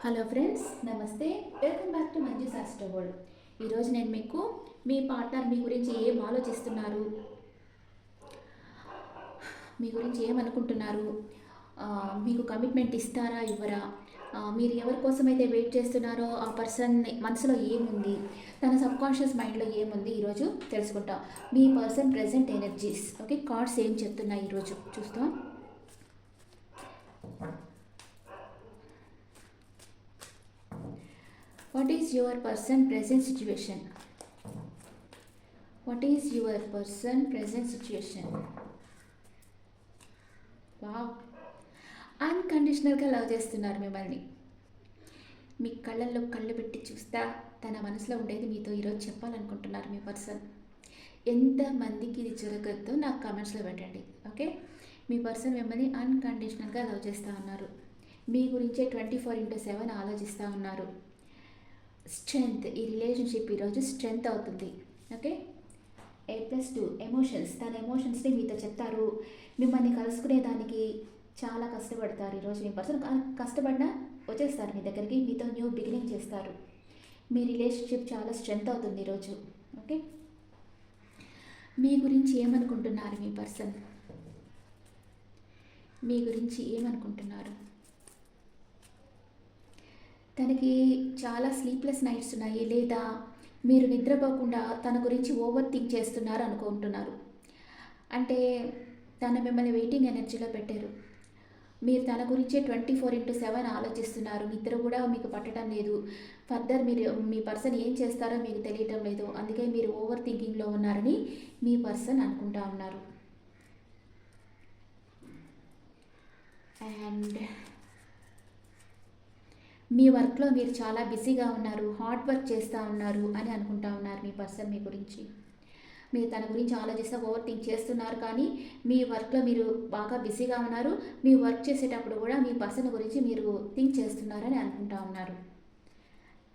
Hello friends నమస్తే. Welcome back to Manju Shastra world ఈరోజు నేను మీకు మీ పార్ట్నర్ మీ గురించి ఏం ఆలోచిస్తున్నారు? మీ గురించి ఏమనుకుంటున్నారు మీకు కమిట్మెంట్ ఇస్తారా ఇవ్వరా? మీరు ఎవరి కోసమైతే వెయిట్ చేస్తున్నారో ఆ పర్సన్ మనసులో ఏముంది? తన సబ్కాన్షియస్ మైండ్లో ఏముంది? ఈరోజు తెలుసుకుంటాం. మీ person present energies okay cards ఏం చెప్తున్నాయి ఈరోజు చూస్తాం. What is your person present situation what is your person present situation wow అన్కండిషనల్గా love చేస్తున్నారు మిమ్మల్ని. మీ కళ్ళల్లో కళ్ళు పెట్టి చూస్తా తన మనసులో ఉండేది మీతో ఈరోజు చెప్పాలనుకుంటున్నారు మీ పర్సన్ ఎంతమందికి ఇది జరగద్దో నాకు కామెంట్స్లో పెట్టండి ఓకే మీ పర్సన్ మిమ్మల్ని అన్కండిషనల్గా లవ్ చేస్తూ ఉన్నారు. మీ గురించే ట్వంటీ ఫోర్ ఇంటూ సెవెన్ ఆలోచిస్తూ ఉన్నారు. స్ట్రెంగ్త్ ఈ రిలేషన్షిప్ ఈరోజు స్ట్రెంగ్త్ అవుతుంది. Okay A plus two emotions తన ఎమోషన్స్ని మీతో చెప్తారు. మిమ్మల్ని కలుసుకునే దానికి చాలా కష్టపడతారు ఈరోజు మీ పర్సన్ కష్టపడినా వచ్చేస్తారు మీ దగ్గరికి మీతో న్యూ బిగినింగ్ చేస్తారు. మీ రిలేషన్షిప్ చాలా స్ట్రెంగ్త్ అవుతుంది ఈరోజు. ఓకే మీ గురించి ఏమనుకుంటున్నారు మీ పర్సన్ మీ గురించి ఏమనుకుంటున్నారు? తనకి చాలా స్లీప్లెస్ నైట్స్ ఉన్నాయి. లేదా మీరు నిద్రపోకుండా తన గురించి ఓవర్ థింక్ చేస్తున్నారు అనుకుంటున్నారు. అంటే తన మిమ్మల్ని వెయిటింగ్ ఎనర్జీలో పెట్టారు. మీరు తన గురించే ట్వంటీ ఫోర్ ఇంటూ సెవెన్ ఆలోచిస్తున్నారు. నిద్ర కూడా మీకు పట్టడం లేదు. ఫర్దర్ మీరు మీ పర్సన్ ఏం చేస్తారో మీకు తెలియటం లేదు. అందుకే మీరు ఓవర్ థింకింగ్లో ఉన్నారని మీ పర్సన్ అనుకుంటా ఉన్నారు. అండ్ మీ వర్క్లో మీరు చాలా బిజీగా ఉన్నారు హార్డ్ వర్క్ చేస్తూ ఉన్నారు అని అనుకుంటా ఉన్నారు మీ పర్సన్ మీ గురించి. మీరు తన గురించి ఆలోచిస్తే ఓవర్ థింక్ చేస్తున్నారు కానీ మీ వర్క్లో మీరు బాగా బిజీగా ఉన్నారు మీ వర్క్ చేసేటప్పుడు కూడా మీ పర్సన్ గురించి మీరు థింక్ చేస్తున్నారని అనుకుంటా ఉన్నారు.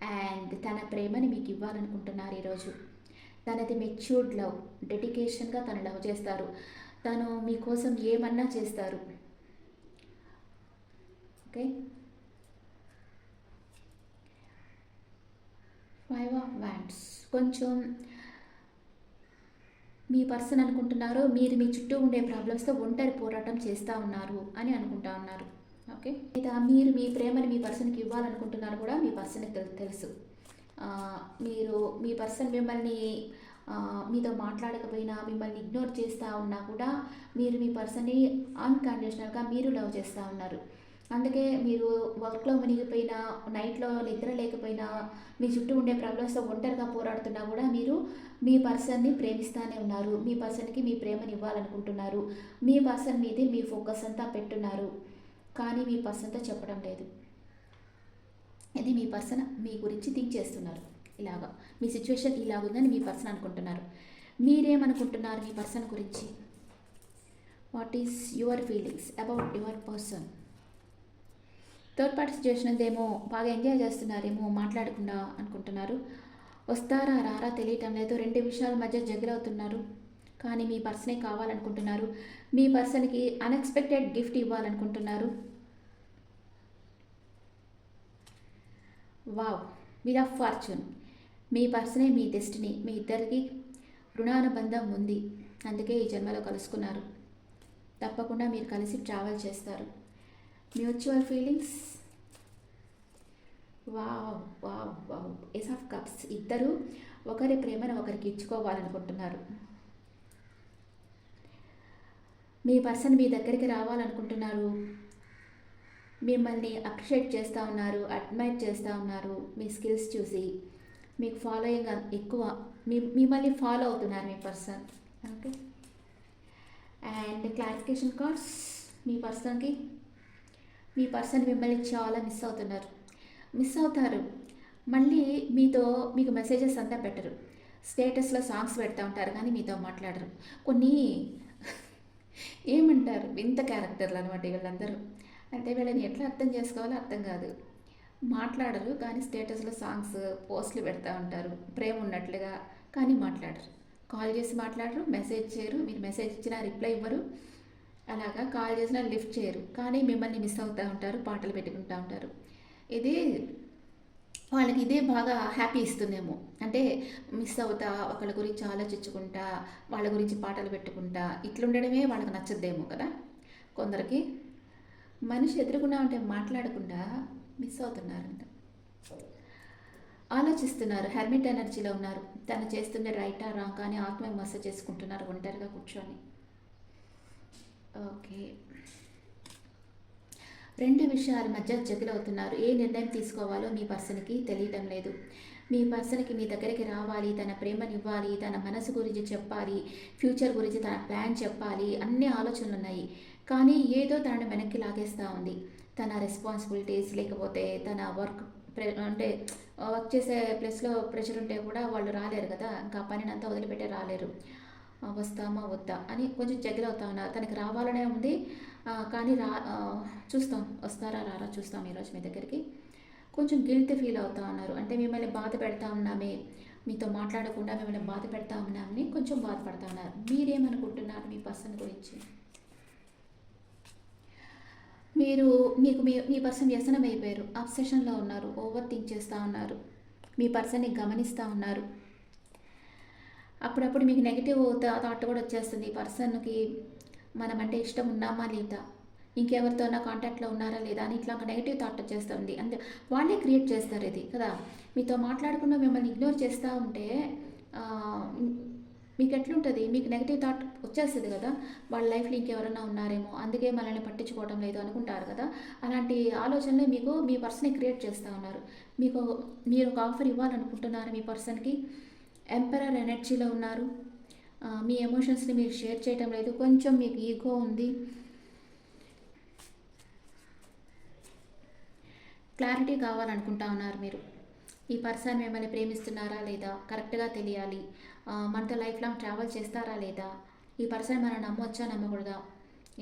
అండ్ తన ప్రేమని మీకు ఇవ్వాలనుకుంటున్నారు ఈరోజు. తనది మెచ్యూర్డ్ లవ్ డెడికేషన్గా తను లవ్ చేస్తారు. తను మీకోసం ఏమన్నా చేస్తారు. ఓకే? ఫైవ్ ఆఫ్ వ్యాండ్స్ కొంచెం మీ పర్సన్ అనుకుంటున్నారు మీరు మీ చుట్టూ ఉండే ప్రాబ్లమ్స్తో ఒంటరి పోరాటం చేస్తూ ఉన్నారు అని అనుకుంటా ఉన్నారు. ఓకే లేదా మీరు మీ ప్రేమని మీ పర్సన్కి ఇవ్వాలనుకుంటున్నారు కూడా మీ పర్సన్కి తెలు తెలుసు. మీరు మీ పర్సన్ మిమ్మల్ని మీతో మాట్లాడకపోయినా మిమ్మల్ని ఇగ్నోర్ చేస్తూ ఉన్నా కూడా మీరు మీ పర్సన్ని అన్కండిషనల్గా మీరు లవ్ చేస్తూ ఉన్నారు. అందుకే మీరు వర్క్లో మునిగిపోయినా నైట్లో నిద్ర లేకపోయినా మీ చుట్టూ ఉండే ప్రాబ్లమ్స్తో ఒంటరిగా పోరాడుతున్నా కూడా మీరు మీ పర్సన్ని ప్రేమిస్తూనే ఉన్నారు. మీ పర్సన్కి మీ ప్రేమని ఇవ్వాలనుకుంటున్నారు. మీ పర్సన్ మీదే మీ ఫోకస్ అంతా పెట్టున్నారు. కానీ మీ పర్సన్తో చెప్పడం లేదు. ఇది మీ పర్సన్ మీ గురించి థింక్ చేస్తున్నారు. ఇలాగా. మీ సిచ్యువేషన్ ఇలాగుందని మీ పర్సన్ అనుకుంటున్నారు. మీరేమనుకుంటున్నారు మీ పర్సన్ గురించి? What is your feelings about your person third party situation బాగా ఎంజాయ్ చేస్తున్నారేమో మాట్లాడకుండా అనుకుంటున్నారు. వస్తారా రారా తెలియటం లేదు. రెండు విషయాల మధ్య జగిలవుతున్నారు కానీ మీ పర్సనే కావాలనుకుంటున్నారు. మీ పర్సన్కి అన్ఎక్స్పెక్టెడ్ గిఫ్ట్ ఇవ్వాలనుకుంటున్నారు. వావ్ విత్ ఆఫ్ ఫార్చ్యూన్ మీ పర్సనే మీ డెస్టినీ మీ ఇద్దరికి రుణానుబంధం ఉంది. అందుకే ఈ జన్మలో కలుసుకున్నారు. తప్పకుండా మీరు కలిసి ట్రావెల్ చేస్తారు. Mutual feelings wow wow wow ace of cups ఇద్దరు ఒకరి ప్రేమను ఒకరికి ఇచ్చుకోవాలనుకుంటున్నారు. మీ పర్సన్ మీ దగ్గరికి రావాలనుకుంటున్నారు. మిమ్మల్ని అప్రిషియేట్ చేస్తూ ఉన్నారు అడ్మైర్ చేస్తూ ఉన్నారు మీ స్కిల్స్ చూసి. మీకు ఫాలోయింగ్ ఎక్కువ మీ మిమ్మల్ని ఫాలో అవుతున్నారు మీ person. Okay. And clarification cards మీ పర్సన్కి? మీ పర్సన్ మిమ్మల్ని చాలా మిస్ అవుతున్నారు. మిస్ అవుతారు. మళ్ళీ మీతో మీకు మెసేజెస్ అంతా పెట్టరు. స్టేటస్లో సాంగ్స్ పెడతా ఉంటారు కానీ మీతో మాట్లాడరు. కొన్ని ఏమంటారు? వింత క్యారెక్టర్లు అనమాట వీళ్ళందరూ. అంటే వీళ్ళని ఎట్లా అర్థం చేసుకోవాలో అర్థం కాదు. మాట్లాడరు కానీ స్టేటస్లో సాంగ్స్ పోస్టులు పెడతా ఉంటారు. ప్రేమ ఉన్నట్లుగా కానీ మాట్లాడరు. కాల్ చేసి మాట్లాడరు మెసేజ్ చేయరు. మీరు మెసేజ్ ఇచ్చినా రిప్లై ఇవ్వరు. అలాగా కాల్ చేసినా లిఫ్ట్ చేయరు. కానీ మిమ్మల్ని మిస్ అవుతూ ఉంటారు పాటలు పెట్టుకుంటూ ఉంటారు. ఇది వాళ్ళకి ఇదే బాగా హ్యాపీ ఇస్తుందేమో. అంటే మిస్ అవుతా ఒకళ్ళ గురించి ఆలోచించుకుంటా వాళ్ళ గురించి పాటలు పెట్టుకుంటా ఇట్లుండడమే వాళ్ళకి నచ్చద్దేమో కదా. కొందరికి మనిషి ఎదురుకుండా ఉంటే మాట్లాడకుండా మిస్ అవుతున్నారంట. ఆలోచిస్తున్నారు. హెర్మిట్ ఎనర్జీలో ఉన్నారు. తను చేస్తున్న రైటా రాంగ్ అని ఆత్మవిమర్శ చేసుకుంటున్నారు ఒంటరిగా కూర్చొని. ఓకే. రెండు విషయాల మధ్య జగులవుతున్నారు ఏ నిర్ణయం తీసుకోవాలో మీ పర్సన్కి తెలియటం లేదు. మీ పర్సన్కి మీ దగ్గరికి రావాలి తన ప్రేమనివ్వాలి తన మనసు గురించి చెప్పాలి ఫ్యూచర్ గురించి తన ప్లాన్ చెప్పాలి అన్ని ఆలోచనలు ఉన్నాయి కానీ ఏదో తనని వెనక్కి లాగేస్తూ ఉంది. తన రెస్పాన్సిబిలిటీస్ లేకపోతే తన వర్క్ అంటే వర్క్ చేసే ప్లేస్లో ప్రెషర్ ఉంటే కూడా వాళ్ళు రాలేరు కదా. ఇంకా పనినంతా పనిని అంతా వదిలిపెట్టే రాలేరు. వస్తామా వద్దా అని కొంచెం జగిల్ అవుతా ఉన్నారు. తనకి రావాలనే ఉంది. కానీ రా చూస్తాం. వస్తారా రారా చూస్తాం ఈరోజు మీ దగ్గరికి. కొంచెం గిల్ట్ ఫీల్ అవుతా ఉన్నారు. అంటే మిమ్మల్ని బాధ పెడతా ఉన్నామే. మీతో మాట్లాడకుండా మిమ్మల్ని బాధ పెడతా ఉన్నామని కొంచెం బాధపడతా ఉన్నారు. మీరేమనుకుంటున్నారు మీ పర్సన్ గురించి? మీరు మీకు మీ మీ పర్సన్ వ్యసనం అయిపోయారు అబ్సెషన్లో ఉన్నారు. ఓవర్ థింక్ చేస్తూ ఉన్నారు. మీ పర్సన్ని గమనిస్తూ ఉన్నారు. అప్పుడప్పుడు మీకు నెగిటివ్ థాట్ కూడా వచ్చేస్తుంది. ఈ పర్సన్కి మనం అంటే ఇష్టం ఉన్నామా లేదా? ఇంకెవరితోనా కాంటాక్ట్లో ఉన్నారా లేదా? అని ఇట్లా ఒక నెగిటివ్ థాట్ వచ్చేస్తుంది. అంతే. వాళ్ళే క్రియేట్ చేస్తారు ఇది కదా? మీతో మాట్లాడకుండా మిమ్మల్ని ఇగ్నోర్ చేస్తూ ఉంటే మీకు ఎట్లుంటుంది? మీకు నెగిటివ్ థాట్ వచ్చేస్తుంది కదా? వాళ్ళ లైఫ్లో ఇంకెవరైనా ఉన్నారేమో అందుకే మనల్ని పట్టించుకోవడం లేదు అనుకుంటారు కదా? అలాంటి ఆలోచనలే మీకు మీ పర్సన్ని క్రియేట్ చేస్తూ ఉన్నారు. మీకు మీరు ఒక ఆఫర్ ఇవ్వాలనుకుంటున్నారు మీ పర్సన్కి ఎంపరర్ ఎనర్జీలో ఉన్నారు. మీ ఎమోషన్స్ని మీరు షేర్ చేయటం లేదు. కొంచెం మీకు ఈగో ఉంది. క్లారిటీ కావాలనుకుంటా ఉన్నారు మీరు. ఈ పర్సన్ మిమ్మల్ని ప్రేమిస్తున్నారా లేదా? కరెక్ట్గా తెలియాలి. మనతో లైఫ్ లాంగ్ ట్రావెల్ చేస్తారా లేదా? ఈ పర్సన్ మనం నమ్మొచ్చా? నమ్మకూడదా?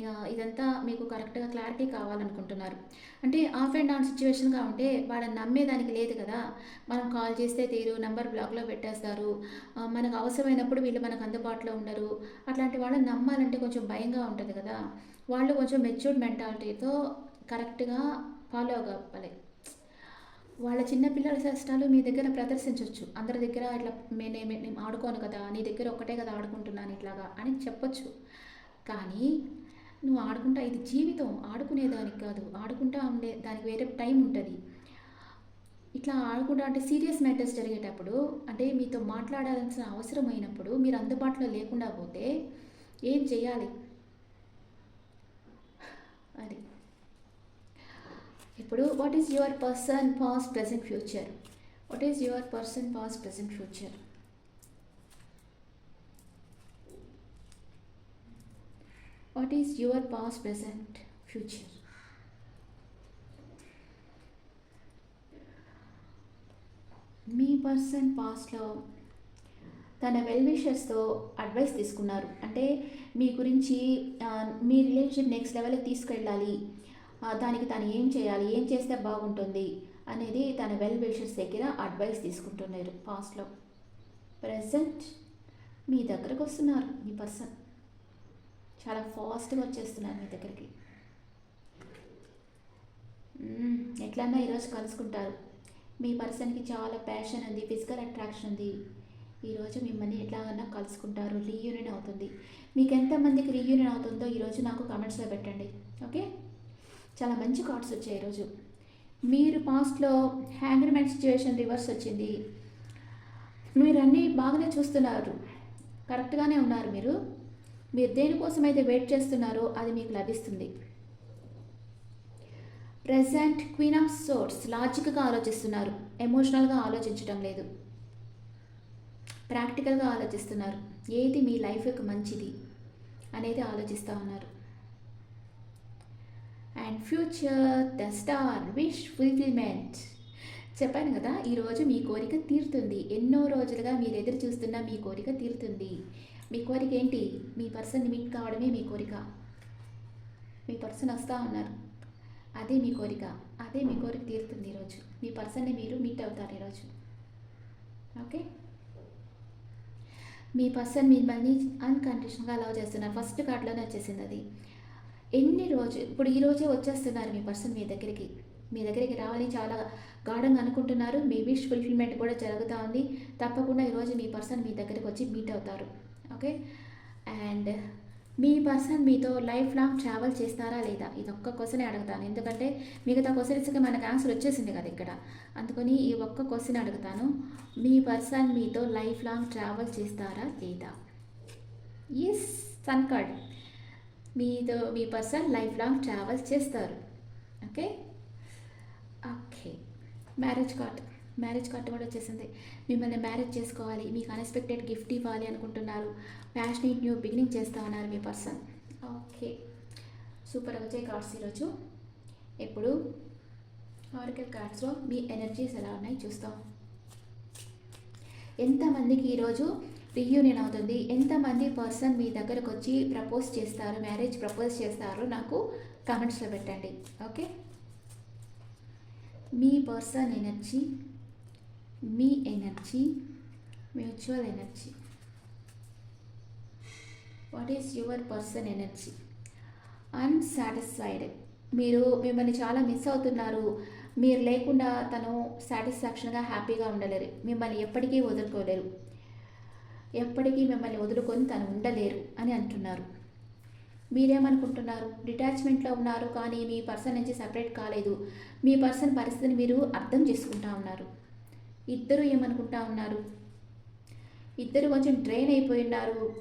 ఇదంతా మీకు కరెక్ట్గా క్లారిటీ కావాలనుకుంటున్నారు. అంటే ఆఫ్ అండ్ ఆన్ సిచ్యువేషన్గా ఉంటే వాళ్ళని నమ్మేదానికి లేదు కదా. మనం కాల్ చేస్తే తీరు నంబర్ బ్లాక్లో పెట్టేస్తారు. మనకు అవసరమైనప్పుడు వీళ్ళు మనకు అందుబాటులో ఉండరు. అట్లాంటి వాళ్ళని నమ్మాలంటే కొంచెం భయంగా ఉంటుంది కదా. వాళ్ళు కొంచెం మెచ్యూర్డ్ మెంటాలిటీతో కరెక్ట్గా ఫాలో అవ్వాలి. వాళ్ళ చిన్న పిల్లల మీ దగ్గర ప్రదర్శించవచ్చు అందరి దగ్గర ఇట్లా మే- నేను ఆడుకోను కదా. నీ దగ్గర ఒక్కటే కదా ఆడుకుంటున్నాను ఇట్లాగా అని చెప్పొచ్చు. కానీ నువ్వు ఆడుకుంటా ఇది జీవితం. ఆడుకునేదానికి కాదు. ఆడుకుంటా ఉండే దానికి వేరే టైం ఉంటుంది. ఇట్లా ఆడుకుంటా అంటే సీరియస్ మ్యాటర్స్ జరిగేటప్పుడు అంటే మీతో మాట్లాడాల్సిన అవసరం అయినప్పుడు మీరు అందుబాటులో లేకుండా పోతే ఏం చేయాలి? అది. ఇప్పుడు what is your person past present future what is your person past present future what is your past present future me person పాస్ట్లో తన వెల్విషర్స్తో అడ్వైస్ తీసుకున్నారు. అంటే మీ గురించి మీ రిలేషన్ నెక్స్ట్ లెవెల్కి తీసుకెళ్ళాలి. దానికి తను ఏం చేయాలి? ఏం చేస్తే బాగుంటుంది? అనేది తన వెల్ విషర్స్ దగ్గర అడ్వైస్ తీసుకుంటున్నారు పాస్ట్లో ప్రజెంట్ మీ దగ్గరకు వస్తున్నారు మీ పర్సన్ చాలా ఫాస్ట్గా వచ్చేస్తున్నారు మీ దగ్గరికి. ఎట్లన్నా ఈరోజు కలుసుకుంటారు. మీ పర్సన్కి చాలా ప్యాషన్ ఉంది ఫిజికల్ అట్రాక్షన్ ఉంది. ఈరోజు మిమ్మల్ని ఎట్లాగన్నా కలుసుకుంటారు రీయూనియన్ అవుతుంది. మీకు ఎంతమందికి రీయూనియన్ అవుతుందో ఈరోజు నాకు కమెంట్స్లో పెట్టండి. ఓకే? చాలా మంచి కార్డ్స్ వచ్చాయి ఈరోజు. మీరు పాస్ట్లో హ్యాంగ్రిమెంట్ సిచ్యువేషన్ రివర్స్ వచ్చింది. మీరు అన్నీ బాగానే చూస్తున్నారు. కరెక్ట్గానే ఉన్నారు మీరు. మీరు దేనికోసం అయితే వెయిట్ చేస్తున్నారో అది మీకు లభిస్తుంది. ప్రజెంట్ క్వీన్ ఆఫ్ సోర్స్ లాజిక్గా ఆలోచిస్తున్నారు. ఎమోషనల్గా ఆలోచించడం లేదు. ప్రాక్టికల్గా ఆలోచిస్తున్నారు. ఏది మీ లైఫ్కి మంచిది అనేది ఆలోచిస్తూ ఉన్నారు. And future the star wish fulfilment చెప్పాను కదా ఈరోజు మీ కోరిక తీరుతుంది. ఎన్నో రోజులుగా మీరు ఎదురు చూస్తున్న మీ కోరిక తీరుతుంది. మీ కోరిక ఏంటి? మీ పర్సన్ మీట్ కావడమే మీ కోరిక. మీ పర్సన్ వస్తూ ఉన్నారు. అదే మీ కోరిక. అదే మీ కోరిక తీరుతుంది ఈరోజు మీ పర్సన్ని మీరు మీట్ అవుతారు ఈరోజు ఓకే? మీ పర్సన్ మిమ్మల్ని అన్కండిషన్గా అలౌ చేస్తున్నారు. ఫస్ట్ కార్డులోనే వచ్చేసింది అది. ఎన్ని రోజు ఇప్పుడు ఈరోజే వచ్చేస్తున్నారు మీ పర్సన్ మీ దగ్గరికి. మీ దగ్గరికి రావాలని చాలా గాఢంగా అనుకుంటున్నారు. మీ విష్ ఫుల్ఫిల్మెంట్ కూడా జరుగుతూ ఉంది. తప్పకుండా ఈరోజు మీ పర్సన్ మీ దగ్గరికి వచ్చి మీట్ అవుతారు. ఓకే అండ్ మీ పర్సన్ మీతో లైఫ్ లాంగ్ ట్రావెల్ చేస్తారా లేదా? ఇది ఒక్క క్వశ్చనే అడుగుతాను. ఎందుకంటే మిగతా క్వశ్చన్స్కి మనకు ఆన్సర్ వచ్చేసింది కదా ఇక్కడ. అందుకని ఈ ఒక్క క్వశ్చన్ అడుగుతాను. మీ పర్సన్ మీతో లైఫ్ లాంగ్ ట్రావెల్ చేస్తారా లేదా? ఎస్ సన్ కార్డ్ మీతో మీ పర్సన్ లైఫ్ లాంగ్ ట్రావెల్ చేస్తారు. Okay okay marriage card marriage card కూడా వచ్చేసింది. మిమ్మల్ని మ్యారేజ్ చేసుకోవాలి మీకు అన్ఎక్స్పెక్టెడ్ గిఫ్ట్ ఇవ్వాలి అనుకుంటున్నారు. ప్యాషనేట్ న్యూ బిగినింగ్ చేస్తా ఉన్నారు మీ పర్సన్. ఓకే. సూపర్ వచ్చే కార్డ్స్ ఈరోజు. ఇప్పుడు ఆరికల్ కార్డ్స్లో మీ ఎనర్జీస్ ఎలా ఉన్నాయి చూస్తాం. ఎంతమందికి ఈరోజు రీయూనియన్ అవుతుంది? ఎంతమంది పర్సన్ మీ దగ్గరకు వచ్చి ప్రపోజ్ చేస్తారు మ్యారేజ్ ప్రపోజ్ చేస్తారు? నాకు కామెంట్స్లో పెట్టండి. ఓకే? మీ person energy me energy mutual energy. What is your person energy unsatisfied మీరు మిమ్మల్ని చాలా మిస్ అవుతున్నారు. మీరు లేకుండా తను సాటిస్ఫాక్షన్గా హ్యాపీగా ఉండలేరు. మిమ్మల్ని ఎప్పటికీ వదులుకోలేరు. ఎప్పటికీ మిమ్మల్ని వదులుకొని తను ఉండలేరు అని అంటున్నారు. మీరేమనుకుంటున్నారు? డిటాచ్మెంట్లో ఉన్నారు కానీ మీ పర్సన్ నుంచి సపరేట్ కాలేదు. మీ పర్సన్ పరిస్థితిని మీరు అర్థం చేసుకుంటా ఉన్నారు. ఇద్దరు ఏమనుకుంటా ఉన్నారు? ఇద్దరు కొంచెం డ్రైన్ అయిపోయి ఉన్నారు.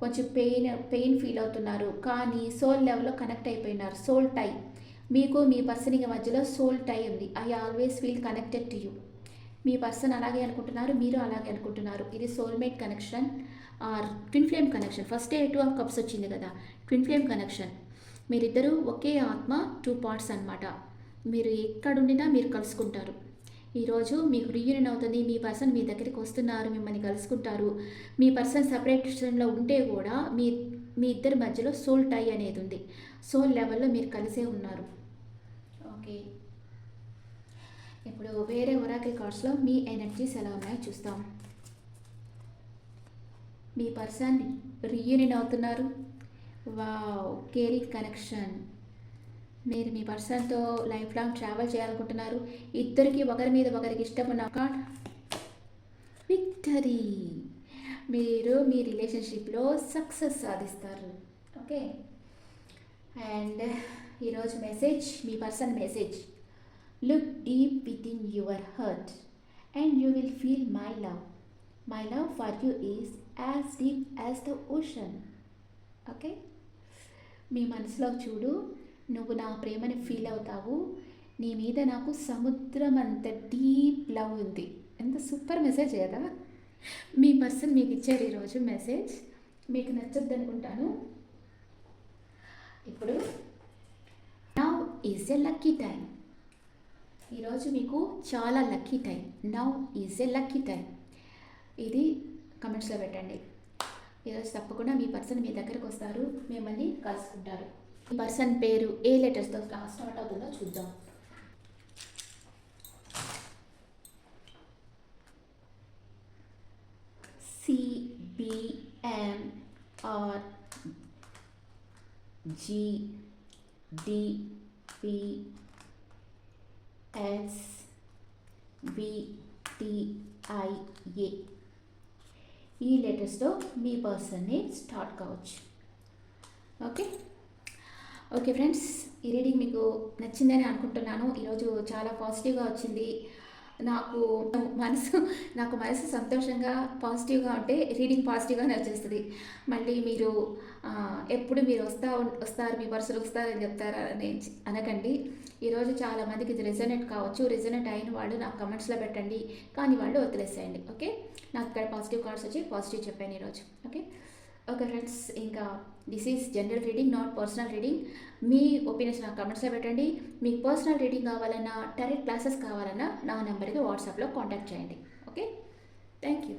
కొంచెం పెయిన్ పెయిన్ ఫీల్ అవుతున్నారు. కానీ సోల్ లెవెల్లో కనెక్ట్ అయిపోయినారు. సోల్ టై మీకు మీ పర్సన్కి మధ్యలో సోల్ టై ఉంది. I always feel connected to you me person అలాగే అనుకుంటున్నారు మీరు అలాగే అనుకుంటున్నారు. ఇది soulmate connection or twin flame connection first a two of cups వచ్చింది కదా. ట్విన్ ఫ్లేమ్ కనెక్షన్ మీరిద్దరూ ఒకే ఆత్మ టూ పార్ట్స్ అనమాట మీరు ఎక్కడుండినా మీరు కలుసుకుంటారు. ఈరోజు మీకు రీయూనియన్ అవుతుంది మీ పర్సన్ మీ దగ్గరికి వస్తున్నారు మిమ్మల్ని కలుసుకుంటారు. మీ పర్సన్ సపరేషన్లో ఉంటే కూడా మీ మీ ఇద్దరి మధ్యలో సోల్ టై అనేది ఉంది. సోల్ లెవెల్లో మీరు కలిసే ఉన్నారు. ఓకే. ఇప్పుడు వేరే ఒరాకిల్ కార్డ్స్లో మీ ఎనర్జీస్ ఎలా ఉన్నాయో చూస్తాం. మీ పర్సన్ రీయూనియన్ అవుతున్నారు. Wow caring connection. మీరు మీ పర్సన్తో లైఫ్ లాంగ్ ట్రావెల్ చేయాలనుకుంటున్నారు. ఇద్దరికి ఒకరి మీద ఒకరికి ఇష్టం ఉన్న కార్డ్ విక్టరీ. మీరు మీ రిలేషన్షిప్లో సక్సెస్ సాధిస్తారు. ఓకే? అండ్ ఈరోజు message me person message. Look deep within your heart and you will feel my love my love for you is as deep as the ocean okay? మీ మనసులో చూడు. నువ్వు నా ప్రేమని feel అవుతావు. నీ మీద నాకు సముద్రం అంత డీప్ లవ్ ఉంది. ఎంత సూపర్ మెసేజ్ కదా మీ పర్సన్ మీకు ఇచ్చారు ఈరోజు మెసేజ్ మీకు నచ్చద్దు అనుకుంటాను. ఇప్పుడు now is a lucky time ఈరోజు మీకు చాలా lucky time now is a lucky time ఇది కమెంట్స్లో పెట్టండి. ఈరోజు తప్పకుండా మీ పర్సన్ మీ దగ్గరకు వస్తారు. మిమ్మల్ని కలుసుకుంటారు. పర్సన్ పేరు ఏ లెటర్స్తో స్టార్ట్ అవుతుందో చూద్దాం. CBM R G D P S BTIA ఈ లెటర్స్తో మీ పర్సన్ని స్టార్ట్ కావచ్చు. ఓకే ఓకే ఫ్రెండ్స్ ఈ రీడింగ్ మీకు నచ్చిందని అనుకుంటున్నాను. ఈరోజు చాలా పాజిటివ్గా వచ్చింది. నాకు మనసు నాకు మనసు సంతోషంగా పాజిటివ్గా ఉంటే రీడింగ్ పాజిటివ్గానే వచ్చేస్తుంది మళ్ళీ మీరు ఎప్పుడు మీరు వస్తా వస్తారు మీ వరుసలు వస్తారని చెప్తారని అని అనకండి. ఈరోజు చాలా మందికి ఇది రిజనేట్ కావచ్చు. రిజనేట్ అయిన వాళ్ళు నాకు కమెంట్స్లో పెట్టండి. కానీ వాళ్ళు వదిలేసేయండి. ఓకే? నాకు ఇక్కడ పాజిటివ్ కార్డ్స్ వచ్చి పాజిటివ్ చెప్పాను ఈరోజు. ఓకే? ఓకే ఫ్రెండ్స్ ఇంకా this is general reading not personal reading me opinions నాకు కమెంట్స్లో పెట్టండి. మీకు పర్సనల్ రీడింగ్ కావాలన్నా డైరెక్ట్ క్లాసెస్ కావాలన్నా నా నెంబర్కి వాట్సాప్లో కాంటాక్ట్ చేయండి. Okay thank you